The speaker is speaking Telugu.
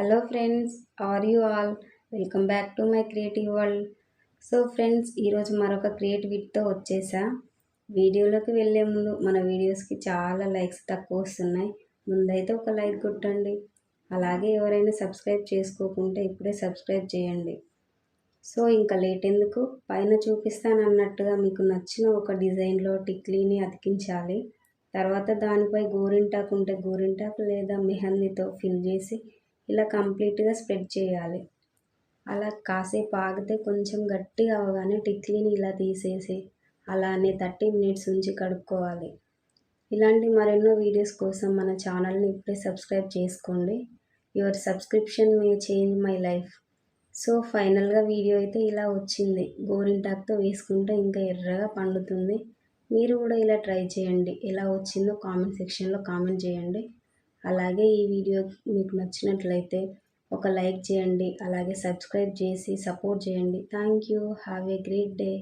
Hello friends are you all welcome back to my creative world so friends ఈరోజు మరొక క్రియేటివిటీతో వచ్చేసా. వీడియోలోకి వెళ్ళే ముందు మన వీడియోస్కి చాలా లైక్స్ తక్కువ వస్తున్నాయి. ముందైతే ఒక లైక్ కొట్టండి. అలాగే ఎవరైనా సబ్స్క్రైబ్ చేసుకోకుంటే ఇప్పుడే సబ్స్క్రైబ్ చేయండి. సో ఇంకా లేట్ ఎందుకు? పైన చూపిస్తాను అన్నట్టుగా మీకు నచ్చిన ఒక డిజైన్లో టిక్లీని అతికించాలి. తర్వాత దానిపై గోరింటాకు ఉంటే గోరింటాకు లేదా మెహందీతో ఫిల్ చేసి ఇలా కంప్లీట్గా స్ప్రెడ్ చేయాలి. అలా కాసేపు ఆగితే కొంచెం గట్టిగా అవగానే టిక్లీని ఇలా తీసేసి అలానే థర్టీ మినిట్స్ ఉంచి కడుక్కోవాలి. ఇలాంటి మరెన్నో వీడియోస్ కోసం మన ఛానల్ని ఇప్పుడే సబ్స్క్రైబ్ చేసుకోండి. Your subscription may change my life. So ఫైనల్గా వీడియో అయితే ఇలా వచ్చింది. గోరింటాక్తో వేసుకుంటే ఇంకా ఎర్రగా పండుతుంది. మీరు కూడా ఇలా ట్రై చేయండి. ఎలా వచ్చిందో కామెంట్ సెక్షన్లో కామెంట్ చేయండి. అలాగే ఈ వీడియో మీకు నచ్చినట్లయితే ఒక లైక్ చేయండి అలాగే సబ్స్క్రైబ్ చేసి సపోర్ట్ చేయండి. Thank you. Have a great day.